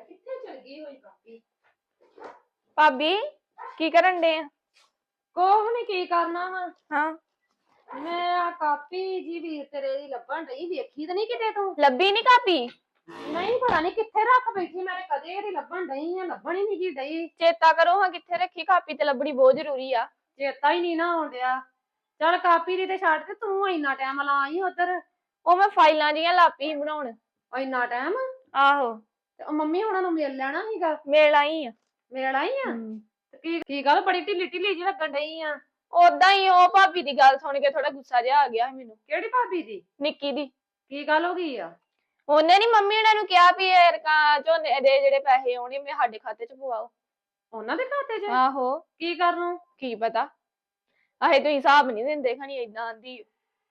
ਕਿੱਥੇ ਚਲ ਗਈ ਹੋਈ ਕਾਪੀ ਭਾਬੀ ਕੀ ਕਰਨ ਦੇ ਆ? ਕੋਹ ਨੇ ਕੀ ਕਰਨਾ ਵਾ? ਹਾਂ। ਮੈਂ ਆ ਕਾਪੀ ਜੀ ਵੀਰ ਤੇਰੇ ਦੀ ਲੱਭਣ ਡਈ ਵੇਖੀ ਤਾਂ ਨਹੀਂ ਕਿਤੇ ਤੂੰ? ਲੱਭੀ ਨਹੀਂ ਕਾਪੀ? ਨਹੀਂ ਪਤਾ ਨਹੀਂ ਕਿੱਥੇ ਰੱਖ ਬੈਠੀ ਮੈਂ ਤਾਂ ਕਦੇ ਇਹਦੀ ਲੱਭਣ ਡਈ ਆ ਲੱਭਣ ਹੀ ਨਹੀਂ ਜੀ ਡਈ। ਚੇਤਾ ਕਰੋ ਹਾਂ ਕਿੱਥੇ ਰੱਖੀ ਕਾਪੀ ਤੇ ਲੱਭਣੀ ਬਹੁਤ ਜ਼ਰੂਰੀ ਆ। ਚੇਤਾ ਹੀ ਨਹੀਂ ਨਾ ਆਉਣ ਡਿਆ। ਚੱਲ ਕਾਪੀ ਦੀ ਤੇ ਛੱਡ ਤੇ ਤੂੰ ਇੰਨਾ ਟਾਈਮ ਲਾਈ ਉਧਰ। ਉਹ ਮੈਂ ਫਾਈਲਾਂ ਜੀਆਂ ਲਾਪੀ ਬਣਾਉਣ। ਇੰਨਾ ਟਾਈਮ ਆਹੋ। ਤੇ ਉਹ ਮੰਮੀ ਹੁਣਾਂ ਨੂੰ ਮਿਲ ਲੈਣਾ ਸੀਗਾ? ਮੇਲ ਆਈ ਆ। ਮਿਲ ਆਈ ਆ? ਤੇ ਕੀ ਕੀ ਗੱਲ ਬੜੀ ਢਿੱਲੀ ਢਿੱਲੀ ਜੀ ਲੱਗਣ ਡਈ ਆ? ਉਦਾਂ ਹੀ ਉਹ ਭਾਬੀ ਦੀ ਗੱਲ ਸੁਣ ਕੇ ਥੋੜਾ ਗੁੱਸਾ ਜਿਹਾ ਆ ਗਿਆ ਸੀ ਮੈਨੂੰ। ਕਿਹੜੀ ਭਾਬੀ ਦੀ? ਨਿੱਕੀ ਦੀ। ਕੀ ਗੱਲ ਹੋ ਗਈ ਆ? ਉਹਨੇ ਨੀ ਮੰਮੀ ਉਹਨਾਂ ਨੂੰ ਕਿਹਾ ਵੀ ਐਰਕਾ ਝੋਨੇ ਦੇ ਜਿਹੜੇ ਪੈਸੇ ਆਉਣੇ ਮੈਂ ਸਾਡੇ ਖਾਤੇ 'ਚ ਪਵਾਓ। ਉਹਨਾਂ ਦੇ ਖਾਤੇ 'ਚ? ਆਹੋ। ਕੀ ਕਰਨ ਨੂੰ? ਕੀ ਪਤਾ? ਆਹੇ ਤੁਸੀਂ ਹਿਸਾਬ ਨਹੀਂ ਦਿੰਦੇ ਖਣੀ ਇਦਾਂ ਆਂਦੀ।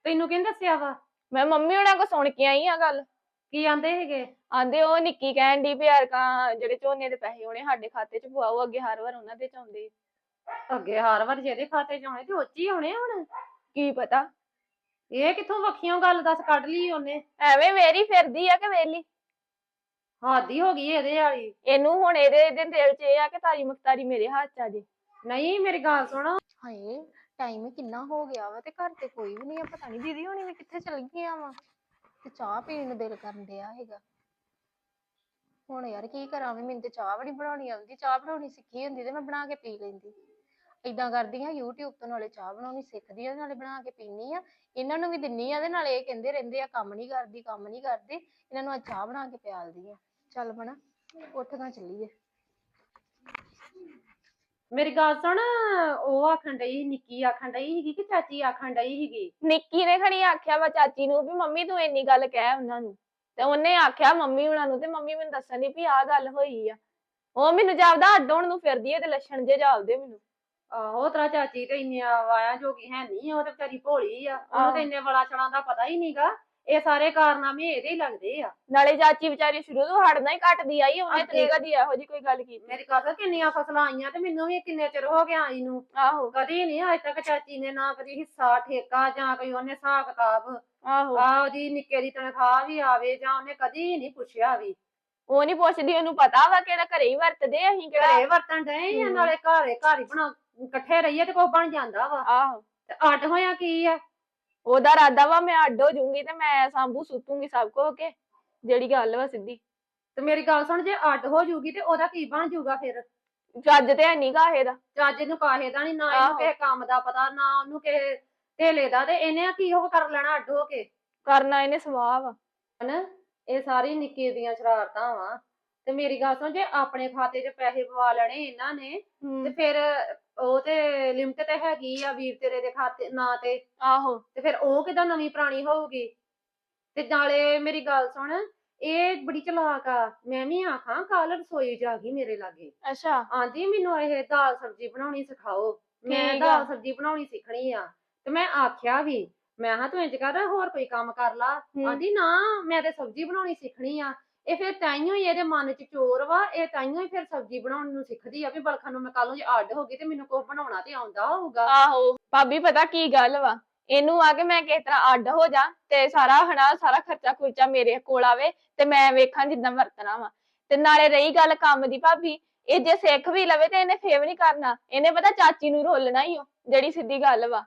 ਤੈਨੂੰ ਕਿਹਨੇ ਦੱਸਿਆ ਵਾ? ਮੈਂ ਮੰਮੀ ਉਹਨਾਂ ਕੋ ਸੁਣ ਕੇ ਆਈ ਆ ਗੱਲ। ਕੀ ਆਂਦੇ ਹੈਗੇ ਆਂਦੇ ਉਹ ਨਿੱਕੀ ਕਹਿਣ ਦੀ ਵੀ ਐਰਕਾ ਜਿਹੜੇ ਝੋਨੇ ਦੇ ਪੈਸੇ ਆਉਣੇ ਸਾਡੇ ਖਾਤੇ 'ਚ ਪਵਾਓ ਅੱਗੇ ਹਰ ਵਾਰ ਉਹਨਾਂ ਦੇ ਚ ਆਉਂਦੇ। ਅੱਗੇ ਹਰ ਵਾਰ ਜਿਹਦੇ ਖਾਤੇ 'ਚ ਆਉਣੇ ਤੇ ਉੱਚ ਹੀ ਆਉਣੇ ਹੁਣ? ਕੀ ਪਤਾ? ਇਹ ਕਿੱਥੋਂ ਵੱਖੀਆਂ ਗੱਲ ਦੱਸ ਕੱਢ ਲਈ ਉਹਨੇ। ਐਵੇਂ ਮੇਰੀ ਫਿਰਦੀ ਆ ਕਿ ਵੇਲੀ? ਹਾਦੀ ਹੋ ਗਈ ਇਹਦੇ ਵਾਲੀ। ਇਹਨੂੰ ਹੁਣ ਇਹਦੇ ਇਹਦੇ ਦਿਲ 'ਚ ਇਹ ਆ ਕਿ ਤਾਰੀ ਮੁਖਤਾਰੀ ਮੇਰੇ ਹੱਥ 'ਚ ਆ ਜੇ। ਨਹੀਂ ਮੇਰੀ ਗੱਲ ਸੁਣ। ਹਾਏ ਟਾਈਮ ਕਿੰਨਾ ਹੋ ਗਿਆ ਵਾ ਤੇ ਘਰ ਤੇ ਕੋਈ ਵੀ ਨਹੀਂ ਆ ਪਤਾ ਨਹੀਂ ਦੀਦੀ ਹੋਣੀ ਵੀ ਕਿੱਥੇ ਚਲ ਗਈਆਂ ਵਾ। ਤੇ ਚਾਹ ਪੀਣ ਨੂੰ ਦਿਲ ਕਰਨ ਡਿਆ ਹੈਗਾ। ਹੁਣ ਯਾਰ ਕੀ ਕਰਾਂ ਵੀ, ਮੈਨੂੰ ਤੇ ਚਾਹ ਬੜੀ ਬਣਾਉਣੀ ਆਉਂਦੀ, ਚਾਹ ਬਣਾਉਣੀ ਸਿੱਖੀ ਹੁੰਦੀ ਤੇ ਮੈਂ ਬਣਾ ਕੇ ਪੀ ਲੈਂਦੀ। ਏਦਾਂ ਕਰਦੀ ਹਾਂ YouTube ਤੋਂ ਨਾਲੇ ਚਾਹ ਬਣਾਉਣੀ ਸਿੱਖਦੀ ਆ ਨਾਲੇ ਬਣਾ ਕੇ ਪੀਨੀ ਆ ਇਹਨਾਂ ਨੂੰ ਵੀ ਦਿੰਨੀ ਆ ਤੇ ਨਾਲੇ ਇਹ ਕਹਿੰਦੇ ਰਹਿੰਦੇ ਆ, ਕੰਮ ਨਹੀਂ ਕਰਦੀ, ਕੰਮ ਨਹੀਂ ਕਰਦੀ, ਇਹਨਾਂ ਨੂੰ ਅੱਜ ਚਾਹ ਬਣਾ ਕੇ ਪਿਆਲਦੀ ਆ ਚੱਲ ਬਣਾ, ਉੱਠ ਗਾ ਚੱਲੀਏ। ਮੇਰੀ ਗੱਲ ਸੁਣ ਉਹ ਆਖਣ ਡਈ ਨਿੱਕੀ ਆਖਣ ਡਈ ਸੀਗੀ ਕਿ ਚਾਚੀ ਆਖਣ ਡਈ ਸੀਗੀ? ਨਿੱਕੀ ਨੇ ਖਣੀ ਆਖਿਆ ਵਾ ਚਾਚੀ ਨੂੰ ਵੀ ਮੰਮੀ ਤੂੰ ਇੰਨੀ ਗੱਲ ਕਹਿ ਉਹਨਾਂ ਨੂੰ। ਤੇ ਉਹਨੇ ਆਖਿਆ ਮੰਮੀ ਉਹਨਾਂ ਨੂੰ ਤੇ ਮੰਮੀ ਮੈਨੂੰ ਦੱਸਣ ਦੀ ਵੀ ਆਹ ਗੱਲ ਹੋਈ ਆ। ਉਹ ਮੈਨੂੰ ਜਾਪਦਾ ਅੱਡ ਹੋਣ ਨੂੰ ਫਿਰਦੀ ਏ ਤੇ ਲੱਛਣ ਜੇ ਜਾਪਦੇ ਮੈਨੂੰ। ਆਹੋ ਤੇਰਾ ਚਾਚੀ ਤੇ ਇੰਨੀਆਂ ਵਾਇਆ ਜੋਗੀ ਹੈ ਨਹੀਂ ਉਹ ਤੇ ਵਿਚਾਰੀ ਭੋਲੀ ਆ। ਉਹਨੂੰ ਤੇ ਇੰਨੇ ਬੜਾ ਛੜਾਂ ਦਾ ਪਤਾ ਹੀ ਨਹੀਂਗਾ ਇਹ ਸਾਰੇ ਕਾਰਨਾਮੇ ਇਹਦੇ ਹੀ ਲੱਗਦੇ ਆ। ਨਾਲੇ ਚਾਚੀ ਵਿਚਾਰੀ ਸ਼ੁਰੂ ਤੋਂ ਹੜਨਾ ਹੀ ਘਟਦੀ ਆਈ ਉਹਨੇ ਤੇ ਕਦੀ ਇਹੋ ਜੀ ਕੋਈ ਗੱਲ ਕੀਤੀ। ਮੇਰੀ ਗੱਲ ਕਿੰਨੀਆਂ ਫਸਲਾਂ ਆਈਆਂ ਤੇ ਮੈਨੂੰ ਵੀ ਕਿੰਨੇ ਚਿਰ ਹੋ ਗਿਆ ਆਈ ਨੂੰ। ਆਹੋ। ਕਦੀ ਨਹੀਂ ਅਜੇ ਤੱਕ ਚਾਚੀ ਨੇ ਨਾ ਕਦੀ ਹਿੱਸਾ ਠੇਕਾ ਜਾਂ ਕੋਈ ਉਹਨੇ ਹਿਸਾਬ ਕਿਤਾਬ। ਆਹੋ। ਆ ਉਹਦੀ ਨਿੱਕੇ ਦੀ ਤਨਖਾਹ ਵੀ ਆਵੇ ਜਾਂ ਉਹਨੇ ਕਦੀ ਨਹੀਂ ਪੁੱਛਿਆ ਵੀ। ਉਹ ਨਹੀਂ ਪੁੱਛਦੀ ਉਹਨੂੰ ਪਤਾ ਵਾ ਕਿਹੜਾ ਘਰੇ ਹੀ ਵਰਤਦੇ ਅਸੀਂ ਕਿਹੜਾ। ਘਰੇ ਵਰਤਣ ਡਏ ਆ। ਨਾਲੇ ਘਰੇ ਘਰ ਹੀ ਬਣਾ ਇਕੱਠੇ ਰਹੀਏ ਤੇ ਕੁਛ ਬਣ ਜਾਂਦਾ ਵਾ। ਆਹੋ। ਤੇ ਅੱਡ ਹੋਇਆ ਕੀ ਆ? ਉਹਦਾ ਇਰਾਦਾ ਵਾ ਮੈਂ ਅੱਡ ਹੋ ਜਾਊਂਗੀ ਤੇ ਮੈਂ ਸਾਂਭੂ ਸੁੱਤੂਗੀ ਸਭ ਕੋ ਕੇ ਜਿਹੜੀ ਗੱਲ ਵਾ ਸਿੱਧੀ। ਤੇ ਮੇਰੀ ਗੱਲ ਸੁਣ ਜੇ ਅੱਡ ਹੋ ਜੂਗੀ ਤੇ ਉਹਦਾ ਕੀ ਬਣ ਜੂਗਾ ਫਿਰ? ਚੱਜ ਤੇ ਹੈ ਨੀ ਕਾਹੇ ਦਾ। ਚੱਜ ਨੂੰ ਕਾਹੇ ਦਾ ਨਹੀਂ ਨਾ ਆਹੋ। ਇਹਨੂੰ ਕਿਸੇ ਕੰਮ ਦਾ ਪਤਾ ਨਾ ਉਹਨੂੰ ਕਿਸੇ ਢੇਲੇ ਦਾ ਤੇ ਇਹਨੇ ਕੀ ਉਹ ਕਰ ਲੈਣਾ ਅੱਡ ਹੋ ਕੇ? ਕਰਨਾ ਇਹਨੇ ਸਵਾਹ ਵਾ। ਹਨਾ? ਇਹ ਸਾਰੀ ਨਿੱਕੀ ਦੀਆਂ ਸ਼ਰਾਰਤਾਂ ਵਾ। ਤੇ ਮੇਰੀ ਗੱਲ ਸੁਣ ਜੇ ਆਪਣੇ ਖਾਤੇ 'ਚ ਪੈਸੇ ਪਵਾ ਲੈਣੇ ਇਹਨਾਂ ਨੇ ਤੇ ਫਿਰ ਉਹ ਤੇ ਲਿਮਟ ਤੇ ਹੈਗੀ ਆ ਵੀਰ ਤੇਰੇ ਦੇ ਖਾਤੇ ਨਾਂ ਤੇ। ਆਹੋ। ਤੇ ਫਿਰ ਉਹ ਕਿਦਾਂ ਨਵੀਂ ਪੁਰਾਣੀ ਹੋਊਗੀ? ਤੇ ਨਾਲੇ ਮੇਰੀ ਗੱਲ ਸੁਣ ਇਹ ਬੜੀ ਚਲਾਕ ਆ। ਮੈਂ ਵੀ ਆਖਾਂ ਕੱਲ ਰਸੋਈ ਜਾ ਗਈ ਮੇਰੇ ਲਾਗੇ। ਅੱਛਾ। ਆਂਦੀ ਮੈਨੂੰ ਇਹ ਦਾਲ ਸਬਜ਼ੀ ਬਣਾਉਣੀ ਸਿਖਾਓ। ਮੈਂ ਠੀਕ ਆ। ਦਾਲ ਸਬਜ਼ੀ ਬਣਾਉਣੀ ਸਿੱਖਣੀ ਆ। ਤੇ ਮੈਂ ਆਖਿਆ ਵੀ ਮੈਂ ਹਾਂ ਤੂੰ ਇੰਜ ਕਰ ਹੋਰ ਕੋਈ ਕੰਮ ਕਰ ਲਾ। ਆਂਦੀ ਨਾ ਮੈਂ ਤੇ ਸਬਜ਼ੀ ਬਣਾਉਣੀ ਸਿੱਖਣੀ ਆ। ਇਹ ਫਿਰ ਤਾਈਓ ਹੀ ਇਹਦੇ ਮਨ 'ਚ ਚੋਰ ਵਾ ਇਹ ਤਾਈਓ ਹੀ ਫਿਰ ਸਬਜ਼ੀ ਬਣਾਉਣ ਨੂੰ ਸਿੱਖਦੀ ਆ ਵੀ ਬਲਖਾਂ ਨੂੰ ਮੈਂ ਕੱਲ ਨੂੰ ਜੇ ਅੱਡ ਹੋ ਗਈ ਤੇ ਮੈਨੂੰ ਕੁਝ ਬਣਾਉਣਾ ਤੇ ਆਉਂਦਾ ਹੋਊਗਾ। ਆਹੋ ਭਾਬੀ ਪਤਾ ਕੀ ਗੱਲ ਵਾ? ਇਹਨੂੰ ਆ ਕੇ ਮੈਂ ਕਿਸ ਤਰ੍ਹਾਂ ਅੱਡ ਹੋ ਜਾ ਤੇ ਸਾਰਾ ਹਨਾ ਸਾਰਾ ਖਰਚਾ ਖੁਰਚਾ ਮੇਰੇ ਕੋਲ ਆਵੇ ਤੇ ਮੈਂ ਵੇਖਾਂ ਜਿੱਦਾਂ ਵਰਤਣਾ ਵਾ। ਤੇ ਨਾਲੇ ਰਹੀ ਗੱਲ ਕੰਮ ਦੀ ਭਾਬੀ ਇਹ ਜੇ ਸਿੱਖ ਵੀ ਲਵੇ ਤੇ ਇਹਨੇ ਫੇਵ ਨਹੀਂ ਕਰਨਾ। ਇਹਨੇ ਪਤਾ ਚਾਚੀ ਨੂੰ ਰੋਲਣਾ ਹੀ ਓ ਜਿਹੜੀ ਸਿੱਧੀ ਗੱਲ ਵਾ।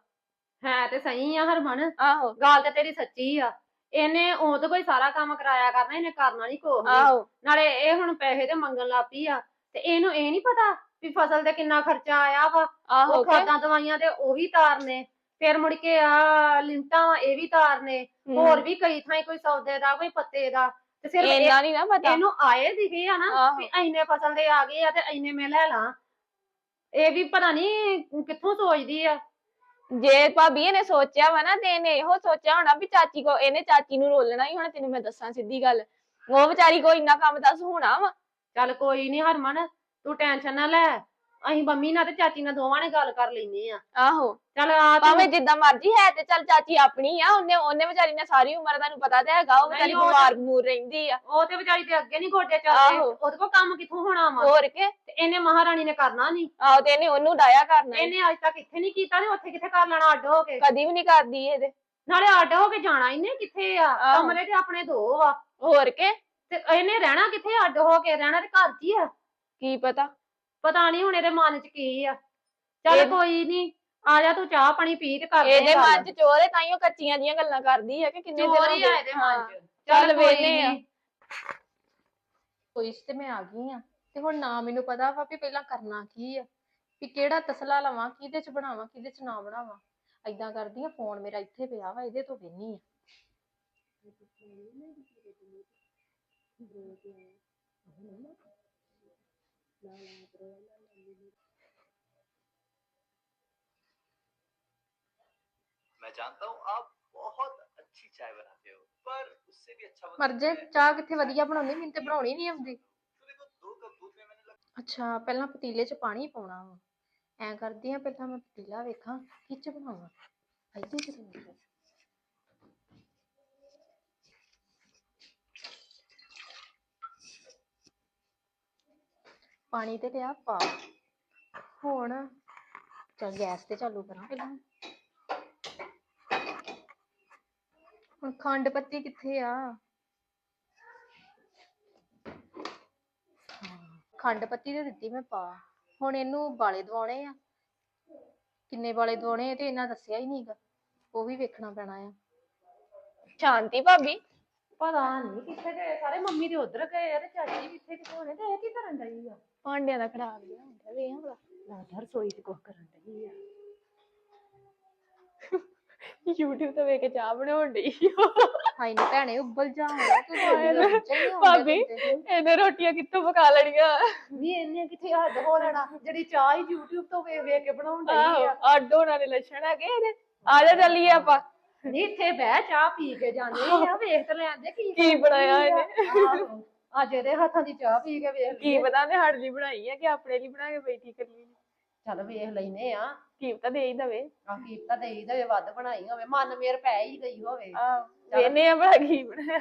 ਹੈ ਤੇ ਸਹੀ ਆ ਹਰਮਨ ਆਹੋ। ਗੱਲ ਤੇ ਤੇਰੀ ਸੱਚੀ ਆ। ਇਹਨੇ ਉਹਦੇ ਕੋਈ ਸਾਰਾ ਕੰਮ ਕਰਾਇਆ ਕਰਨਾ ਇਹਨੇ ਕਰਨਾ ਨਹੀਂ ਕੋਹ ਆਹੋ। ਨਾਲੇ ਇਹ ਹੁਣ ਪੈਸੇ ਤੇ ਮੰਗਣ ਲੱਗ ਪਈ ਆ। ਤੇ ਇਹਨੂੰ ਇਹ ਨਹੀਂ ਪਤਾ ਵੀ ਫਸਲ ਤੇ ਕਿੰਨਾ ਖਰਚਾ ਆਇਆ ਵਾ। ਆਹੋ ਉਹ ਖਾਦਾਂ ਦਵਾਈਆਂ ਤੇ ਉਹ ਵੀ ਤਾਰਨੇ ਫਿਰ ਮੁੜ ਕੇ ਆ ਲਿੰਟਾਂ ਵਾ ਇਹ ਵੀ ਤਾਰਨੇ ਹੋਰ ਵੀ ਕਈ ਥਾਂ ਕੋਈ ਸੌਦੇ ਦਾ ਕੋਈ ਪੱਤੇ ਦਾ। ਤੇ ਸਿਰਫ ਇਹ- ਇੰਨਾ ਨਹੀਂ ਨਾ ਪਤਾ। ਇਹਨੂੰ ਆਏ ਦਿਖੇ ਆ ਨਾ ਵੀ ਇੰਨੇ ਫਸਲ ਦੇ ਆ ਗਏ ਆ ਤੇ ਇੰਨੇ ਮੈਂ ਲੈ ਲਾਂ। ਇਹ ਵੀ ਪਤਾ ਨਹੀਂ ਕਿੱਥੋਂ ਸੋਚਦੀ ਆ। ਜੇ ਭਾਬੀ ਇਹਨੇ ਸੋਚਿਆ ਵਾ ਨਾ ਤੇ ਇਹਨੇ ਇਹੋ ਸੋਚਿਆ ਹੋਣਾ ਵੀ ਚਾਚੀ ਕੋ ਇਹਨੇ ਚਾਚੀ ਨੂੰ ਰੋਲਣਾ ਹੀ ਹੋਣਾ, ਤੈਨੂੰ ਮੈਂ ਦੱਸਾਂ ਸਿੱਧੀ ਗੱਲ। ਉਹ ਵਿਚਾਰੀ ਕੋਈ ਇੰਨਾ ਕੰਮ ਦੱਸ ਹੋਣਾ ਵਾ। ਚੱਲ ਕੋਈ ਨਹੀਂ ਹਰਮਨ, ਤੂੰ ਟੈਨਸ਼ਨ ਨਾ ਲੈ। ਅਸੀਂ ਮੰਮੀ ਨਾਲ ਤੇ ਚਾਚੀ ਨਾਲ ਦੋਵਾਂ ਨੇ ਗੱਲ ਕਰ ਲੈਨੇ ਆ। ਆਹੋ। ਚੱਲ ਆ ਤੂੰ- ਭਾਵੇਂ ਜਿੱਦਾਂ ਮਰਜ਼ੀ ਹੈ ਤੇ ਚੱਲ ਚਾਚੀ ਆਪਣੀ ਆ ਉਹਨੇ ਉਹਨੇ ਵਿਚਾਰੀ ਨੇ ਸਾਰੀ ਉਮਰ ਤੁਹਾਨੂੰ ਪਤਾ ਤੇ ਹੈਗਾ ਉਹ ਨਹੀਂ, ਵਿਚਾਰੀ ਉਹ ਤਾਂ- ਬਿਮਾਰ ਬਮੂਰ ਰਹਿੰਦੀ ਆ। ਉਹ ਤੇ ਵਿਚਾਰੀ ਤੇ ਅੱਗੇ ਨਹੀਂ ਗੋਡੇ ਚੱਲਦੇ ਆਹੋ। ਉਹਦੇ ਕੋਲ ਕੰਮ ਕਿੱਥੋਂ ਹੋਣਾ ਵਾ? ਹੋਰ ਕੇ? ਤੇ ਇਹਨੇ ਮਹਾਰਾਣੀ ਨੇ ਕਰਨਾ ਨਹੀਂ ਆਹੋ ਤੇ ਇਹਨੇ ਉਹਨੂੰ ਡਾਇਆ ਕਰਨਾ ਈ। ਇਹਨੇ ਅੱਜ ਤੱਕ ਇੱਥੇ ਨਹੀਂ ਕੀਤਾ ਤੇ ਉੱਥੇ ਕਿੱਥੇ ਕਰ ਲੈਣਾ ਅੱਡ ਹੋ ਕੇ? ਕਦੀ ਵੀ ਨਹੀਂ ਕਰਦੀ ਇਹਦੇ। ਨਾਲੇ ਅੱਡ ਹੋ ਕੇ ਜਾਣਾ ਇਹਨੇ ਕਿੱਥੇ ਆ? ਆਹੋ। ਕਮਰੇ ਤੇ ਆਪਣੇ ਦੋ ਆ। ਹੋਰ ਕੇ? ਤੇ ਇਹਨੇ ਰਹਿਣਾ ਕਿੱਥੇ? ਅੱਡ ਹੋ ਕੇ ਰਹਿਣਾ ਤੇ ਘਰ 'ਚ ਹੀ ਆ। ਕੀ ਪਤਾ? ਪਤਾ ਨਹੀਂ ਹੁਣ ਇਹਦੇ ਮਨ 'ਚ ਕੀ ਆ। ਚੱਲ ਇਹ- ਕੋਈ ਨਹੀਂ ਆ ਜਾ ਤੂੰ ਚਾਹ ਪਾਣੀ ਪੀ ਤੇ ਕਰਦੇ ਇਹਦੇ। ਮਨ ਚ ਚੋਰ ਹੈ ਤਾਈਓ ਕੱਚੀਆਂ ਦੀਆਂ ਗੱਲਾਂ ਕਰਦੀ ਹੈ ਕਿ ਕਿੰਨੇ ਦਿਨ ਚੋਰ ਹੋ ਹੀ ਗਏ। ਆ ਇਹਦੇ ਮਨ 'ਚ। ਚੱਲ ਕੋਈ ਵੇਹਨੇ ਆ ਨੀ। ਕੋਈ ਤੇ ਮੈਂ ਆ ਗਈ ਆ। ਤੇ ਹੁਣ ਨਾ ਮੈਨੂੰ ਪਤਾ ਵਾ ਵੀ ਪਹਿਲਾਂ ਕਰਨਾ ਕੀ ਆ। ਵੀ ਕਿਹੜਾ ਤਸਲਾ ਲਵਾਂ ਕਿਹਦੇ ਚ ਬਣਾਵਾਂ ਕਿਹਦੇ ਚ ਨਾ ਬਣਾਵਾਂ। ਏਦਾਂ ਕਰਦੀ ਆ ਫੋਨ ਮੇਰਾ ਇੱਥੇ ਪਿਆ ਵਾ ਇਹਦੇ ਤੋਂ ਵੇਹਨੀ ਆ। मैं जानता हूँ आप बहुत अच्छी चाय बनाते हो पर उससे भी अच्छा ਮਰ ਜੇ ਚਾਹ ਕਿੱਥੇ ਵਧੀਆ ਬਣਾਉਣੀ ਮੈਨੂੰ ਤੇ ਬਣਾਉਣੀ ਨਹੀਂ ਆਉਂਦੀ तो देखो दो कप दूध में मैंने लग ਅੱਛਾ ਪਹਿਲਾਂ ਪਤੀਲੇ 'ਚ ਪਾਣੀ ਪਾਉਣਾ ਵਾ ਐਂ ਕਰਦੀ ਆ ਪਹਿਲਾਂ ਮੈਂ ਪਤੀਲਾ ਵੇਖਾਂ ਕਿਹ 'ਚ ਬਣਾਵਾਂ ਇਹਦੇ 'ਚ ਬਣਾਵਾਂ। ਪਾਣੀ ਤੇ ਲਿਆ ਪਾ। ਹੁਣ ਚਲ ਗੈਸ ਤੇ ਚਾਲੂ ਕਰਾਂ ਪਹਿਲਾਂ। ਹੁਣ ਖੰਡ ਪੱਤੀ ਕਿੱਥੇ ਆ? ਖੰਡ ਪੱਤੀ ਤੇ ਦਿੱਤੀ ਮੈਂ ਪਾ। ਹੁਣ ਇਹਨੂੰ ਬਾਲੇ ਦਵਾਉਣੇ ਆ। ਕਿੰਨੇ ਬਾਲੇ ਦਵਾਉਣੇ ਆ ਤੇ ਇਹਨਾਂ ਦੱਸਿਆ ਹੀ ਨਹੀਂਗਾ ਉਹ ਵੀ ਵੇਖਣਾ ਪੈਣਾ ਆ। ਸ਼ਾਂਤੀ ਭਾਬੀ। ਪਤਾ ਨਹੀਂ ਕਿੱਥੇ ਗਏ। ਸਾਰੇ ਮੰਮੀ ਦੇ ਉਧਰ ਗਏ ਆ ਤੇ ਚਾਚੀ ਵੀ ਇੱਥੇ ਕਿੱਥੇ ਹੋਣੇ ਤੇ ਇਹ ਕੀ ਕਰਨ ਡਈ ਆ? ਭਾਂਡਿਆਂ ਦਾ ਖਰਾਬ ਜਿਹਾ ਹੁੰਦਾ ਵੇ ਆ ਭਲਾ ਲੱਗਦਾ ਰਸੋਈ 'ਚ ਕੁਝ ਕਰਨ ਡਈ ਆ। YouTube ਤੋਂ ਵੇਖ ਕੇ ਚਾਹ ਬਣਾਉਣ ਡਈ ਹਾਈ ਨੀ ਭੈਣੇ ਉੱਬਲ ਜਾ ਤੂੰ ਹਾਏ ਆਉਂਦੇ ਭਾਬੀ। ਇਹਨੇ ਰੋਟੀਆਂ ਕਿੱਥੋਂ ਪਕਾ ਲੈਣੀਆਂ? ਨਹੀਂ ਇਹਨੇ ਕਿੱਥੇ ਹੱਦ ਹੋ ਲੈਣਾ? ਜਿਹੜੀ ਚਾਹ ਹੀ YouTube ਤੋਂ ਵੇਖ ਵੇਖ ਕੇ ਬਣਾਉਣ ਡਈ ਆਹੋ ਆ ਆਡੋ ਉਹਨਾਂ ਦੇ ਲੱਛਣ ਹੈਗੇ ਇਹਦੇ। ਆ ਜਾ ਚੱਲੀਏ ਆਪਾਂ। ਨਹੀਂ ਇੱਥੇ ਬਹਿ ਚਾਹ ਪੀ ਕੇ ਜਾਂਦੇ ਆ ਵੇਖ ਤੇ ਲੈਂਦੇ ਕੀ ਕੀ ਬਣਾਇਆ ਆ। ਇਹਨੇ? ਆਹੋ, ਅੱਜ ਇਹਦੇ ਹੱਥਾਂ ਦੀ ਚਾਹ ਪੀ ਕੇ ਵੇਖ ਕੀ ਲਈਏ। ਪਤਾ ਨੇ ਸਾਡੇ ਲਈ ਬਣਾਈ ਹੈ ਕਿ ਆਪਣੇ ਲਈ ਬਣਾ ਕੇ ਬੈਠੀ ਕਰੀ ਚੱਲ ਵੇਖ ਲੈਨੇ ਆ। ਕੀ ਪਤਾ ਦੇ ਹੀ ਦਵੇ ਆ ਕੀਤਾ ਦੇਈ ਦੇਵੇ ਵੱਧ ਬਣਾਈ ਹੋਵੇ ਮਨ ਮੇਰ ਪੈ ਹੀ ਗਈ ਹੋਵੇ। ਆ ਵੇਨੇ ਆ ਬੜਾ ਕੀ ਬਣਾਇਆ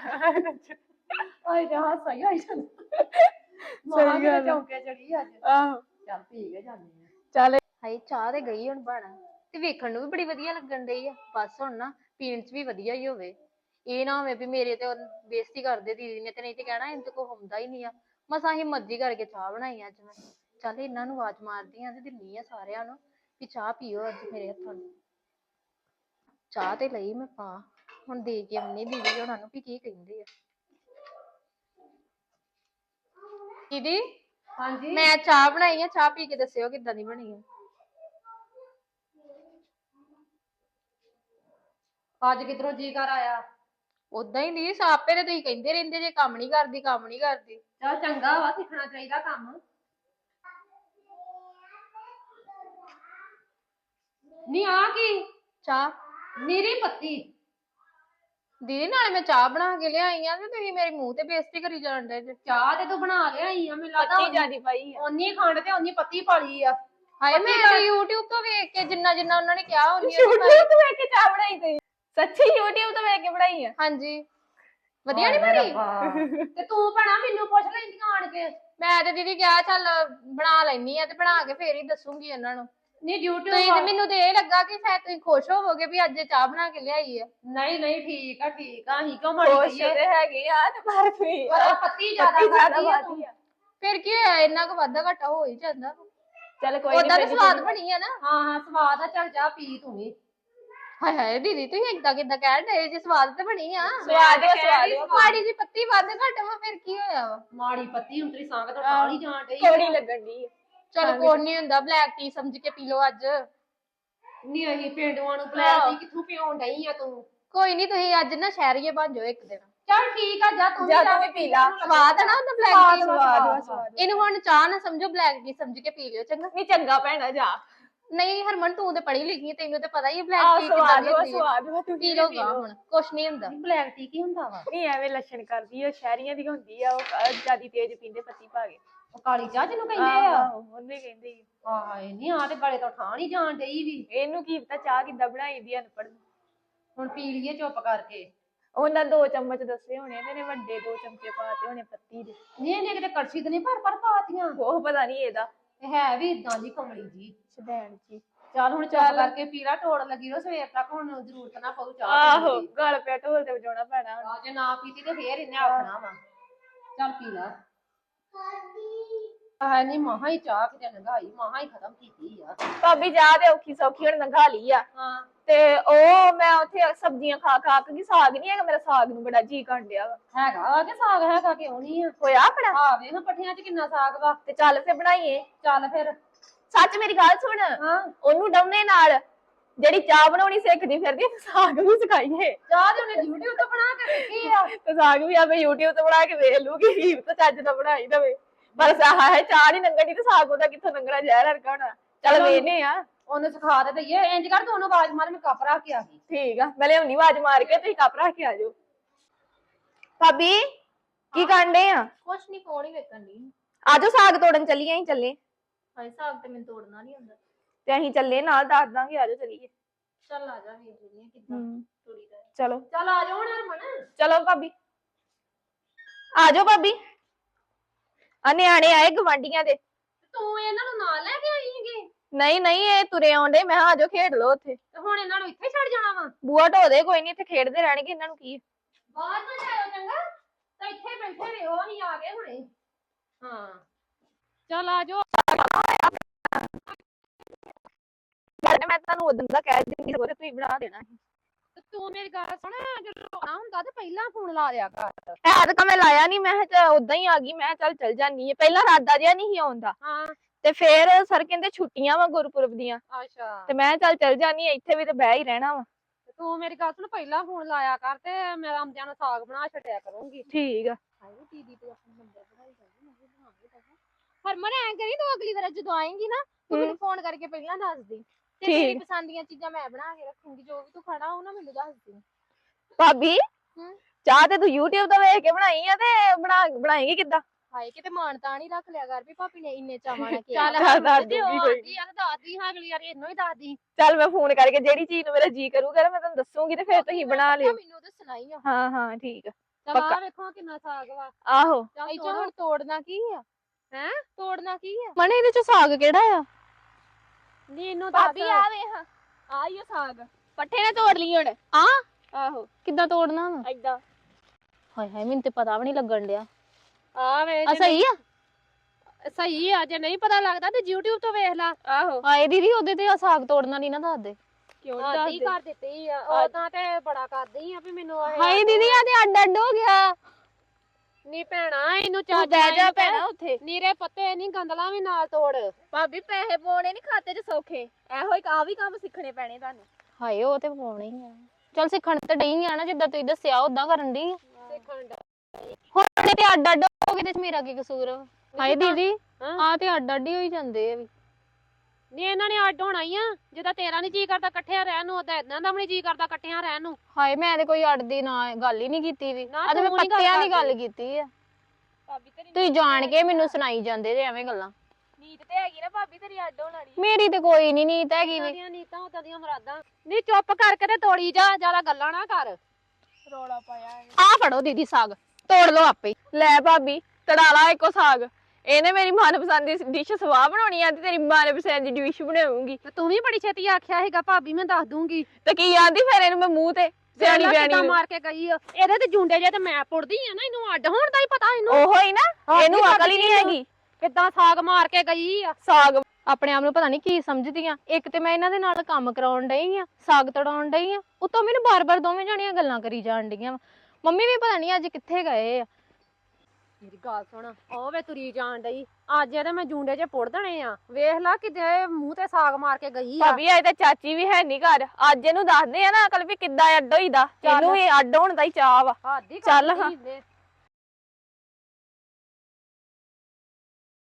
ਆਏ ਤੇ ਹਾਸਾ ਹੀ ਆਈ ਜਾਂਦਾ। ਮਾਂ ਗੱਲ ਆ। ਕਿਤੇ ਚੌਂਕੇ ਚੜੀ ਅੱਜ। ਆਹੋ। ਚੱਲ ਪੀ ਕੇ ਜਾਂਦੇ ਆ। ਚੱਲ। ਹਾਏ ਚਾਹ ਤੇ ਗਈ ਹੁਣ ਬਣ। ਤੇ ਵੇਖਣ ਨੂੰ ਵੀ ਬੜੀ ਵਧੀਆ ਲੱਗਣ ਡਈ ਆ। ਬਸ ਹੁਣ ਨਾ ਪੀਣ 'ਚ ਵੀ ਵਧੀਆ ਹੀ ਹੋਵੇ। ਇਹ ਨਾ ਹੋਵੇ ਵੀ ਮੇਰੇ ਤੇ ਬੇਇੱਜ਼ਤੀ ਕਰਦੇ ਦੀਦੀ ਨੇ ਤੇ ਨਹੀਂ ਤੇ ਕਹਿਣਾ ਇਹਨੂੰ ਤੇ ਕੋਈ ਹੁੰਦਾ ਹੀ ਨਹੀਂ ਆ। ਮਸਾਂ ਹੀ ਮਰਜ਼ੀ ਕਰਕੇ ਚਾਹ ਬਣਾਈ ਅੱਜ ਮੈਂ। ਚੱਲ ਇਹਨਾਂ ਨੂੰ ਆਵਾਜ਼ ਮਾਰਦੀ ਆ ਤੇ ਦਿੰਨੀ ਆ ਸਾਰਿਆਂ ਨੂੰ ਵੀ ਚਾਹ ਪੀਓ ਅੱਜ ਮੇਰੇ ਹੱਥੋਂ। ਚਾਹ ਤੇ ਲਈ ਮੈਂ ਪਾ। ਹੁਣ ਦੇ ਕੇ ਆਉਣੀ ਦੀਦੀ ਹੋਣਾ ਨੂੰ ਵੀ ਕੀ ਕਹਿੰਦੇ ਆ। ਦੀਦੀ ਹਾਂਜੀ। ਮੈਂ ਚਾਹ ਬਣਾਈ ਆ ਚਾਹ ਪੀ ਕੇ ਦੱਸਿਓ ਕਿੱਦਾਂ ਦੀ ਬਣੀ ਆ। ਅੱਜ ਕਿਧਰੋਂ ਜੀ ਕਰ ਆਇਆ? ਉਦਾਂ ਹੀ ਦੀ ਸਾਪੇ ਤੇ ਤੁਸੀਂ ਕਹਿੰਦੇ ਰਹਿੰਦੇ ਜੇ ਕੰਮ ਨਹੀਂ ਕਰਦੀ ਕੰਮ ਨਹੀਂ ਕਰਦੀ। ਚੱਲ ਚੰਗਾ ਵਾ ਸਿੱਖਣਾ ਚਾਹੀਦਾ ਕੰਮ। ਨਹੀਂ ਆ ਕੀ? ਚਾਹ। ਨੀਰੀ ਪੱਤੀ। ਦੀਦੀ ਨਾਲੇ ਮੈਂ ਚਾਹ ਬਣਾ ਕੇ ਲਿਆਈ ਆ ਤੇ ਤੁਸੀਂ ਮੇਰੇ ਮੂੰਹ ਤੇ ਬੇਇੱਜ਼ਤੀ ਕਰੀ ਜਾਣ ਡੇ ਜੇ। ਚਾਹ ਤੇ ਤੂੰ ਬਣਾ ਲਿਆਈ ਆ ਮੈਨੂੰ ਲੱਗਦਾ ਪੱਤੀ ਜਿਆਦੀ ਪਾਈ ਆ। ਓਨੀ ਖੰਡ ਤੇ ਓਨੀ ਪੱਤੀ ਪਾਲੀ ਆ। ਹਾਏ ਮੈਂ YouTube ਤੋਂ ਵੇਖ ਕੇ ਜਿੰਨਾ ਜਿੰਨਾ ਉਹਨਾਂ ਨੇ ਕਿਹਾ ਉਹਨੀ YouTube ਤੋਂ ਵੇਖ ਕੇ ਚਾਹ ਬਣਾਈ ਸੱਚੀ YouTube ਤੋਂ ਵੇਖ ਕੇ ਬਣਾਈ ਆ। ਹਾਂਜੀ। ਵਧੀਆ ਨਹੀਂ ਹਾਏ ਬਣੀ ਰੱਬਾ। ਤੇ ਤੂੰ ਭਣਾ ਮੈਨੂੰ ਪੁੱਛ ਲੈਂਦੀਆਂ ਆਣ ਕੇ। ਮੈਂ ਤੇ ਦੀਦੀ ਕਿਹਾ ਚੱਲ ਬਣਾ ਲੈਣੀ ਆ ਤੇ ਬਣਾ ਕੇ ਫੇਰ ਹੀ ਦੱਸੂਗੀ ਇਹਨਾਂ ਨੂੰ। ਨਹੀਂ ਤੁਸੀਂ ਤੇ YouTube ਮੈਨੂੰ ਤੇ ਇਹ ਲੱਗਾ ਕਿ ਸ਼ਾਇਦ ਤੁਸੀਂ ਖੁਸ਼ ਹੋਵੋਗੇ ਵੀ ਅੱਜ ਇਹ ਚਾਹ ਬਣਾ ਕੇ ਲਿਆਈ ਆ। ਨਹੀਂ ਨਹੀਂ ਠੀਕ ਆ ਠੀਕ ਆ ਅਸੀਂ ਕਿਉਂ ਮਾੜੀ ਖੁਸ਼ ਕਹੀਏ? ਤੇ ਹੈਗੇ ਆ ਤੇ ਪਰ ਤੁਸੀਂ ਪਰ ਆਹ ਪੱਤੀ ਜ਼ਿਆਦਾ ਪੱਤੀ ਜ਼ਿਆਦਾ ਕਰਦੀ ਆ ਤੂੰ। ਆ। ਫਿਰ ਕੀ ਹੋਇਆ ਇੰਨਾ ਕੁ ਵਾਧਾ ਘਾਟਾ ਹੋ ਹੀ ਜਾਂਦਾ। ਚੱਲ ਕੋਈ ਤੇ ਨਹੀਂ ਸਵਾਦ ਬਣੀ ਆ ਨਾ। ਹਾਂ ਹਾਂ ਸਵਾਦ ਆ ਚੱਲ ਜਾ ਪੀ ਤੂੰ ਵੀ। ਹਾਏ ਹਾਏ ਦੀਦੀ ਤੁਸੀਂ ਏਦਾਂ ਕਿੱਦਾਂ ਕਹਿ ਰਹੇ ਜੇ ਸਵਾਦ ਤੇ ਬਣੀ ਆ। ਸਵਾਦ ਆ ਸਵਾਦ ਰਹੀ ਆ। ਮਾੜੀ ਜੀ ਪੱਤੀ ਵੱਧ ਘੱਟ ਵਾ ਫਿਰ ਕੀ ਹੋਇਆ ਵਾ? ਮਾੜੀ ਪੱਤੀ ਹੁਣ ਤੇਰੀ ਸੰਗ ਤੋਂ ਆਹ, ਜਾਣ ਡਈ ਥੋੜੀ ਲੱਗਣ ਦੀ ਚਲ ਕੋਈ ਨਹੀਂ ਹੁੰਦਾ ਬਲੈਕ ਟੀ ਸਮਝ ਕੇ ਪੀ ਲਓ ਅੱਜ। ਨਹੀਂ ਅਸੀਂ ਪਿੰਡਵਾਂ ਨੂੰ ਬਲੈਕ ਟੀ ਕਿੱਥੋਂ ਪਿਉਣ ਡਈ ਆ ਤੂੰ? ਕੋਈ ਨਹੀਂ ਤੁਸੀਂ ਅੱਜ ਨਾ ਸ਼ਹਿਰੀਏ ਬਣ ਜਾਓ ਇੱਕ ਦਿਨ। ਚੱਲ ਠੀਕ ਆ ਜਾ ਤੂੰ ਜਾ ਤੂੰ ਵੀ ਪੀ ਲਾ। ਸਵਾਦ ਆ ਨਾ ਉਹਦਾ ਬਲੈਕ ਟੀ ਸਵਾਦ ਵਾ, ਸਵਾਦ ਇਹਨੂੰ ਹੁਣ ਚਾਹ ਨਾ ਸਮਝੋ ਬਲੈਕ ਟੀ ਸਮਝ ਕੇ ਪੀ ਲਿਓ ਚੰਗਾ। ਨਹੀਂ ਚੰਗਾ ਭੈਣਾ ਜਾ। ਨਹੀਂ ਹਰਮਨ ਤੂੰ ਤੇ ਪੜ੍ਹੀ ਲਿਖੀ ਹੈ, ਤੈਨੂੰ ਤੇ ਪਤਾ ਹੀ ਹੈ ਆ ਬਲੈਕ ਟੀ ਕਿੱਦਾਂ ਸਵਾਦ ਦੀ ਵਾ ਹੁੰਦੀ ਹੈ ਸਵਾਦ ਵਾ ਤੂੰ ਪੀ ਹੁਣ ਕੁਛ ਨਹੀਂ ਹੁੰਦਾ। ਬਲੈਕ ਟੀ ਕੀ ਹੁੰਦਾ ਵਾ? ਨਹੀਂ ਐਵੇਂ ਲੱਛਣ ਕਰਦੀ ਆ ਸ਼ਹਿਰੀਆਂ ਦੀ ਹੁੰਦੀ ਆ ਉਹ ਜਿਆਦੀ ਤੇਜ਼ ਪੀਂਦੇ ਪੱਤੀ ਪਾ ਕੇ। ਉਹ ਕਾਲੀ ਚਾਹ ਜਿਹਨੂੰ ਕਹਿੰਦੇ ਆ। ਆਹੋ ਉਹਨੇ ਕਹਿੰਦੇ ਈ। ਆਹ ਨਹੀਂ ਆ ਤੇ ਗਲੇ ਤੋਂ ਠਾਂ ਨਹੀਂ ਜਾਣ ਡਈ ਵੀ। ਇਹਨੂੰ ਕੀ ਪਤਾ ਚਾਹ ਕਿੱਦਾਂ ਬਣਾਈ ਦੀ ਅਨਪੜ੍ਹ ਨੂੰ। ਹੁਣ ਪੀ ਲਈਏ ਚੁੱਪ ਕਰਕੇ। ਉਹਨਾਂ ਦੋ ਚਮਚ ਦੱਸੇ ਹੋਣੇ ਇਹਨਾਂ ਨੇ ਵੱਡੇ ਦੋ ਚਮਚੇ ਪਾਤੇ ਹੋਣੇ ਪੱਤੀ ਦੇ। ਨਹੀਂ ਇਹਨੇ ਕਿਤੇ ਕੜਛੀ ਤੇ ਨਹੀਂ ਭਰ ਭਰ ਪਾਤੀਆਂ? ਉਹ ਪਤਾ ਨਹੀਂ ਇਹਦਾ। ਤੇ ਹੈ ਵੀ ਇਦਾਂ ਦੀ ਕਮਲੀ ਜੀ। ਸ਼ਦੈਣ ਜੀ। ਚੱਲ ਹੁਣ ਚੁੱਪ ਚੱਲ। ਕਰਕੇ ਪੀਲਾ ਟੋੜ ਲੱਗੀ ਰੋ ਸਵੇਰ ਤੱਕ ਹੁਣ ਜ਼ਰੂਰਤ ਨਾ ਪਊ ਚਾਹ ਆਹੋ ਦੀ। ਗਲ ਪਿਆ ਢੋਲ ਤੇ ਵਜਾਉਣਾ ਪੈਣਾ ਹੁਣ। ਆਹ ਜੇ ਨਾ ਪੀਤੀ ਤੇ ਫੇਰ ਇਹਨੇ ਆਖਣਾ ਵਾ। ਚੱਲ ਪੀ ਲੈ। ਆਹ ਨਹੀਂ ਮਹਾ ਹੀ ਚਾਹ ਕਿਤੇ ਲੰਘਾਈ ਮਹਾ ਹੀ ਖਤਮ ਕੀਤੀ ਆ। ਭਾਬੀ ਜਾ ਤੇ ਔਖੀ ਸੌਖੀ ਹੁਣ ਨੰਗਾ ਲਈ ਆ। ਹਾਂ। ਤੇ ਉਹ ਮੈਂ ਉੱਥੇ ਸਬਜ਼ੀਆਂ ਖਾ ਖਾ ਕੇ ਗਈ ਸਾਗ ਨਹੀਂ ਹੈਗਾ ਮੇਰਾ ਸਾਗ ਨੂੰ ਬੜਾ ਜੀ ਕਰਨ ਡਿਆ ਵਾ। ਹੈਗਾ ਕਿ ਸਾਗ ਹੈਗਾ ਕਿਉਂ ਨਹੀਂ ਆ? ਹੋਇਆ ਆਪਣਾ? ਆ ਵੇਖ ਪੱਠਿਆਂ 'ਚ ਕਿੰਨਾ ਸਾਗ ਵਾ। ਤੇ ਚੱਲ ਫੇ ਬਣਾਈਏ। ਚੱਲ ਫਿਰ। ਸੱਚ ਮੇਰੀ ਗੱਲ ਸੁਣ ਹਾਂ। ਉਹਨੂੰ ਡਾਉਨੇ ਨਾਲ ਜਿਹੜੀ ਚਾਹ ਬਣਾਉਣੀ ਸਿੱਖਦੀ ਫਿਰਦੀ ਤੇ ਸਾਗ ਵੀ ਸਿਖਾਈਏ। ਚਾਹ ਤੇ ਉਹਨੇ YouTube ਤੋਂ ਬਣਾ ਕੇ ਸਿੱਖੀ ਆ। ਤੇ ਸਾਗ ਵੀ ਆਪੇ YouTube ਤੋਂ ਬਣਾ ਕੇ ਵੇਖ ਲੂਗੀ ਹੀਰ ਤਾਂ ਚੱਜ ਦਾ ਬਣਾਈ ਦਵੇ। ਪਰ ਸਾਹ ਹੈ ਚਾਹ ਨਹੀਂ ਲੰਗਣੀ ਤੇ ਸਾਗ ਉਹਦਾ ਕਿੱਥੋਂ ਲੰਗਣਾ ਜ਼ਹਿਰ ਹਰਕਾ ਹੋਣਾ। ਚੱਲ। ਵੇਨੇ ਆ ਉਹਨੂੰ ਸਿਖਾ ਦੇ ਦਈਏ ਇੰਜ ਕਰ ਤੂੰ ਉਹਨੂੰ ਆਵਾਜ਼ ਮਾਰ ਮੈਂ ਕੱਪ ਰੱਖ ਕੇ ਆ ਗਈ। ਠੀਕ ਆ ਮੈਂ ਲਿਆਉਣੀ ਆਵਾਜ਼ ਮਾਰ ਕੇ ਤੁਸੀਂ ਕੱਪ ਰੱਖ ਕੇ ਆ ਜਾਓ। ਭਾਬੀ ਕੀ ਕਰਦੇ ਆ? ਕੁਛ ਨਹੀਂ ਫੋਨ ਹੀ। ਵੇਖਣ ਦੀ ਆਜੋ ਸਾਗ ਤੋੜਨ ਚੱਲੀਏ ਅਸੀਂ ਚੱਲੇ। ਹਾਏ ਸਾਗ ਤੇ ਮੈਨੂੰ ਤੋੜਨਾ ਨਹੀਂ ਆਉਂਦਾ। ਤੇ ਅਸੀਂ ਚੱਲੇ ਨਾਲ ਦੱਸ ਦਾਂਗੇ ਆਜੋ ਚੱਲੀਏ। ਚੱਲ ਆ ਜਾ ਵੇਖ ਤੋੜੀ ਦਾ। ਚਲੋ। ਚੱਲ ਆ ਜਾ ਹੁਣ ਹਰਮਨ। ਚਲੋ ਭਾਬੀ। ਆਜੋ ਭਾਬੀ। ਆ ਨਿਆਣੇ ਆਏ ਗਵਾਂਡੀਆਂ ਦੇ। ਤੂੰ ਇਹਨਾਂ ਨੂੰ ਨਾਲ ਲੈ ਕੇ ਆਈ ਹੈਗੀ ਨਹੀਂ ਨਹੀਂ ਇਹ ਤੁਰੇ ਆਉਂਦੇ ਮੈਂ ਕਿਹਾ ਆਜੋ ਖੇਡ ਲਓ ਉੱਥੇ। ਤੇ ਹੁਣ ਇਹਨਾਂ ਨੂੰ ਇੱਥੇ ਛੱਡ ਜਾਣਾ ਵਾ? ਬੂਆ ਢੋ ਦੇ ਕੋਈ ਨਹੀਂ ਇੱਥੇ ਖੇਡਦੇ ਰਹਿਣਗੇ ਇਹਨਾਂ ਨੂੰ ਕੀ ਆ। ਬਾਹਰ ਨਾ ਜਾਇਓ ਚੰਗਾ ਤਾਂ ਇੱਥੇ ਬੈਠੇ ਰਹੋ ਅਸੀਂ ਆ ਗਏ ਹੁਣੇ। ਹਾਂ। ਚੱਲ ਆ ਜਾਓ। ਮੈਂ ਤੁਹਾਨੂੰ ਉਦੋਂ ਦਾ ਕਹਿ ਦਿੰਦੀ ਤੇ ਤੁਸੀਂ ਬਣਾ ਦੇਣਾ ਸੀ। ਤੇ ਮੇਰੀ ਗੱਲ ਸੁਣ ਜਦੋਂ ਆਉਣਾ ਹੁੰਦਾ ਤੇ ਪਹਿਲਾਂ ਫੋਨ ਲਾ ਦਿਆ ਕਰ। ਐ ਤਾਂ ਮੈਂ ਲਾਇਆ ਨਹੀਂ ਮੈਂ ਕਿਹਾ ਉਦਾਂ ਹੀ ਆ ਗਈ ਮੈਂ ਕਿਹਾ ਚੱਲ ਚੱਲ ਜਾਨੀ ਹੈ। ਪਹਿਲਾਂ ਰਾਦਾ ਜਿਹਾ ਨਹੀਂ ਸੀ ਆਉਂਦਾ। ਹਾਂ। ਤੇ ਫੇਰ ਸਰ ਕਹਿੰਦੇ ਛੁੱਟੀਆਂ ਵਾ ਗੁਰਪੁਰਬ ਦੀਆਂ। ਅੱਛਾ। ਤੇ ਮੈਂ ਕਿਹਾ ਚੱਲ ਚੱਲ ਜਾਨੀ ਆਂ, ਇੱਥੇ ਵੀ ਤੇ ਬਹਿ ਹੀ ਰਹਿਣਾ ਵਾ। ਤੇ ਮੇਰੀ ਗੱਲ ਸੁਣ ਪਹਿਲਾਂ ਫੋਨ ਲਾਇਆ ਕਰ ਤੇ ਮੈਂ ਆਮਦਿਆਂ ਨੂੰ ਸਾਗ ਬਣਾ ਛੱਡਿਆ ਕਰੂੰਗੀ। ਠੀਕ ਆ। ਹਾਏ ਦੀਦੀ ਤੂੰ ਆਪਣਾ ਨੰਬਰ ਬਣਾਈ ਜਾਂਦੀ ਮੈਂ ਬਣਾਉਂਗੀ ਤਾਂ ਹਰਮਨ ਐਂ ਕਰੀ ਤੂੰ ਅਗਲੀ ਵਾਰ ਜਦੋਂ ਆਏਂਗੀ ਨਾ ਤੂੰ ਮੈਨੂੰ ਫੋਨ ਕਰਕੇ ਪਹਿਲਾਂ ਦੱਸ ਦੇ। ਤੇ ਤੇਰੀ ਠੀਕ। ਪਸੰਦ ਦੀਆਂ ਚੀਜ਼ਾਂ ਮੈਂ ਬਣਾ ਕੇ ਰੱਖੂੰਗੀ ਜੋ ਵੀ ਤੂੰ ਖਾਣਾ ਉਹ ਨਾ ਮੈਨੂੰ ਦੱਸ ਦੇ। ਭਾਬੀ। ਚਾਹ ਤੇ ਤੂੰ YouTube ਤੋਂ ਵੇਖ ਕੇ ਬਣਾਈ ਆ ਤੇ ਬਣਾ ਬਣਾਏਗੀ ਕਿੱਦਾਂ? ਹਾਏ ਕਿਤੇ ਮਾਣ ਤਾਂ ਨਹੀਂ ਰੱਖ ਲਿਆ ਕਰ ਵੀ ਭਾਪੀ ਨੇ ਇੰਨੇ ਚਾਵਾਂ ਨਾਲ ਕਿਹਾ ਚੱਲ ਹਰਮਨ ਦੱਸ ਦੂੰਗੀ ਕੋਈ। ਆ ਤੇ ਦੱਸਦੀ ਹਾਂ ਅਗਲੀ ਵਾਰੀ ਇਹਨੂੰ ਹੀ ਦੱਸਦੀ ਚੱਲ ਮੈਂ ਫੋਨ ਕਰਕੇ ਜਿਹੜੀ ਚੀਜ਼ ਨੂੰ ਮੇਰਾ ਜੀ ਕਰੂਗਾ ਨਾ ਮੈਂ ਤੁਹਾਨੂੰ ਦੱਸੂਗੀ ਤੇ ਫਿਰ ਤੁਸੀਂ ਬਣਾ ਲਿਓ। ਮੈਨੂੰ ਦੱਸਣਾ ਹੀ ਆ। ਹਾਂ ਹਾਂ ਠੀਕ ਆ। ਚੱਲ ਪੱਕਾ। ਆ ਵੇਖੋ ਕਿੰਨਾ ਸਾਗ ਵਾ। ਆਹੋ। ਇਹ 'ਚ। ਹੁਣ ਤੋੜਨਾ ਕੀ ਆ? ਹੈਂ? ਤੋੜਨਾ ਕੀ ਆ? ਮਣੇ ਇਹਦੇ ਚ ਸਾਗ ਕਿਹੜਾ ਆ? ਨੀ ਇਹਨੂੰ ਭਾਬੀ ਦੱਸ ਆ ਵੇਖ। ਆ ਹੀ ਸਾਗ। ਪੱਠੇ ਨੇ ਤੋੜ ਲਈ ਹੁਣ। ਆ ਆਹੋ। ਕਿੱਦਾਂ ਤੋੜਨਾ ਵਾ? ਏਦਾਂ। ਹਾਏ ਹਾਏ ਮੈਨੂੰ ਤੇ ਪਤਾ ਵੀ ਨਹੀਂ ਲੱਗਣ ਡਿਆ। ਆ ਵੇ ਆ ਸਹੀ ਆ? ਸਹੀ ਆ ਜੇ ਨਹੀਂ ਪਤਾ ਲੱਗਦਾ ਤੇ YouTube ਤੋਂ ਵੇਖ ਲੈ। ਆਹੋ। ਹਾਏ ਦੀਦੀ ਉਹਦੇ ਤੇ ਆ ਸਾਗ ਤੋੜਨਾ ਨਹੀਂ ਨਾ ਦੱਸਦੇ। ਕਿਉਂ ਆਦੀ ਕਰ ਦਿੱਤੀ ਆ। ਉਦਾਂ ਤੇ ਬੜਾ ਕਰਦੀ ਆ ਵੀ ਮੈਨੂੰ ਹਾਏ ਦੀਦੀ ਆ ਤੇ ਅੱਡ ਅੱਡ ਹੋ ਗਿਆ। ਨੀ ਭੈਣਾ ਇਹਨੂੰ ਤੂੰ ਬਹਿ ਨਾਲ ਜਾ ਭੈਣਾ ਉੱਥੇ। ਨੀਰੇ ਪੱਤੇ ਨਹੀਂ ਗੰਦਲਾਂ ਵੀ ਨਾਲ ਤੋੜ। ਭਾਬੀ ਪੈਸੇ ਪਾਉਣੇ ਨਹੀਂ ਖਾਤੇ 'ਚ ਸੌਖੇ। ਇਹੋ ਹੀ ਆ ਵੀ ਕੰਮ ਸਿੱਖਣੇ ਪੈਣੇ ਤੁਹਾਨੂੰ। ਹਾਏ ਉਹ ਤੇ ਪਾਉਣੇ ਹੀ ਆ। ਚਲ ਸਿੱਖਣ ਤੇ ਡਈ ਆ ਨਾ ਜਿੱਦਾਂ ਤੁਸੀਂ ਦੱਸਿਆ ਉਦਾਂ ਕਰਨ ਡਈ ਆ। ਸਿੱਖਣ ਦਾ ਹੁਣ ਤੇ ਅੱਡ ਅੱਡ ਹੋ ਗਏ ਤੇ ਮੇਰਾ ਕੀ ਕਸੂਰ ਹਾਏ ਦੀਦੀ ਹਾਂ। ਆ ਤੇ ਅੱਡ ਅੱਡ ਹੀ ਹੋਈ ਜਾਂਦੇ ਆ ਵੀ। ਨੀ ਇਹਨਾਂ ਨੇ ਅੱਡ ਹੋਣਾ ਹੀ ਆ। ਜਿਹਦਾ ਤੇਰਾ ਨਹੀਂ ਜੀ ਕਰਦਾ ਇਕੱਠਿਆਂ ਰਹਿਣ ਨੂੰ ਉਹਦਾ ਇਦਾਂ ਦਾ ਵੀ ਨਹੀਂ ਜੀ ਕਰਦਾ ਇਕੱਠਿਆਂ ਰਹਿਣ ਨੂੰ। ਹਾਏ ਮੈਂ ਤੇ ਕੋਈ ਅੱਡ ਦੀ ਨਾ ਗੱਲ ਹੀ ਨਹੀਂ ਕੀਤੀ ਵੀ। ਨਾ ਆ ਤੇ ਮੈਂ ਤੂੰ ਨੀ ਗੱਲ ਪੱਤਿਆਂ ਦੀ ਗੱਲ। ਕੀਤੀ ਆ। ਭਾਬੀ ਤੇਰੀ ਤੁਸੀਂ ਜਾਣ ਕੇ ਮੈਨੂੰ ਸੁਣਾਈ ਜਾਂਦੇ ਜੇ ਐਵੇਂ ਗੱਲਾਂ। ਨੀਤ ਤੇ ਹੈਗੀ ਨਾ ਭਾਬੀ ਤੇਰੀ ਅੱਡ ਹੋਣ ਵਾਲੀ ਮੇਰੀ ਤੇ ਕੋਈ ਨਹੀਂ ਨੀਤ ਹੈਗੀ ਵੀ। ਦੀਆਂ ਨੀਤਾਂ ਉਦਾਂ ਦੀਆਂ ਮੁਰਾਦਾਂ। ਨੀ ਚੁੱਪ ਕਰਕੇ ਤੇ ਤੋੜੀ ਜਾ ਜ਼ਿਆਦਾ ਗੱਲਾਂ ਨਾ ਕਰ। ਰੌਲਾ ਪਾਇਆ ਆ ਫੜੋ ਦੀਦੀ ਸਾਗ ਤੋੜ ਲਓ ਆਪੇ। ਲੈ ਭਾਬੀ ਤੜਾਲਾ ਇੱਕੋ ਸਾਗ। ਇਹਨੇ ਮੇਰੀ ਮਨਪਸੰਦ ਦੀ ਡਿਸ਼ ਸਵਾਹ ਬਣਾਉਣੀ ਆ ਤੇ ਤੇਰੀ ਮਨਪਸੰਦ ਦੀ ਡਿਸ਼ ਬਣਾਉਂਗੀ। ਤੇ ਤੂੰ ਵੀ ਬੜੀ ਛੇਤੀ ਆਖਿਆ ਹੈਗਾ ਭਾਬੀ ਮੈਂ ਦੱਸ ਦੂੰਗੀ। ਤੇ ਕੀ ਆਂਦੀ ਫਿਰ ਇਹਨੂੰ ਮੈਂ ਮੂੰਹ ਤੇ ਸਿਆਣੀ ਵੇਖ ਲੈ ਬਿਆਣੀ ਕਿੱਦਾਂ ਨੂੰ। ਮਾਰ ਕੇ ਗਈ ਆ। ਇਹਦੇ ਤੇ ਜੁੰਡੇ ਜੇ ਤੇ ਮੈਂ ਪੁੱਟਦੀ ਆ ਨਾ ਇਹਨੂੰ ਅੱਡ ਹੋਣ ਦਾ ਹੀ ਪਤਾ ਇਹਨੂੰ। ਉਹੋ ਹੀ ਨਾ ਇਹਨੂੰ ਅਕਲ ਹੀ ਨਹੀਂ ਹੈਗੀ। ਕਿੱਦਾਂ ਸਾਗ ਮਾਰ ਕੇ ਗਈ ਆ? ਸਾਗ ਆਪਣੇ ਆਪ ਨੂੰ ਪਤਾ ਨਹੀਂ ਕੀ ਸਮਝਦੀਆਂ। ਇੱਕ ਤੇ ਮੈਂ ਇਹਨਾਂ ਦੇ ਨਾਲ ਕੰਮ ਕਰਾਉਣ ਡਈ ਆ ਸਾਗ ਤੜਾਉਣ ਡਈ ਆ। ਉਤੋਂ ਮੈਨੂੰ ਬਾਰ-ਬਾਰ ਦੋਵੇਂ ਜਣੀਆਂ ਗੱਲਾਂ ਕਰੀ ਜਾਣ ਡੀਆਂ ਵਾਂ। ਮੰਮੀ ਵੀ ਪਤਾ ਨਹੀਂ ਅੱਜ ਕਿੱਥੇ ਗਏ ਆ। ਮੇਰੀ ਗੱਲ ਸੁਣ ਉਹ ਵੇ ਤੁਰੀ ਜਾਣ ਡਈ ਅੱਜ ਇਹਦੇ ਮੈਂ ਜੁੰਡੇ 'ਚ ਪੁੱਟ ਦੇਣੇ ਆ ਵੇਖ ਲੈ ਕਿਤੇ ਮੂੰਹ ਤੇ ਸਾਗ ਮਾਰ ਕੇ ਗਈ ਆ ਭਾਬੀ ਅਜੇ ਤਾਂ ਚਾਚੀ ਵੀ ਹੈ ਨਹੀਂ ਘਰ ਅੱਜ ਇਹਨੂੰ ਦੱਸਦੇ ਆ ਨਾ ਅਕਲ ਵੀ ਕਿੱਦਾਂ ਅੱਡ ਹੋਈਦਾ। ਇਹਨੂੰ ਵੀ ਅੱਡ ਹੋਣ ਦਾ ਹੀ ਚਾਹ ਵਾ ਚੱਲ ਹਾਂ। ਕਰਦੀ।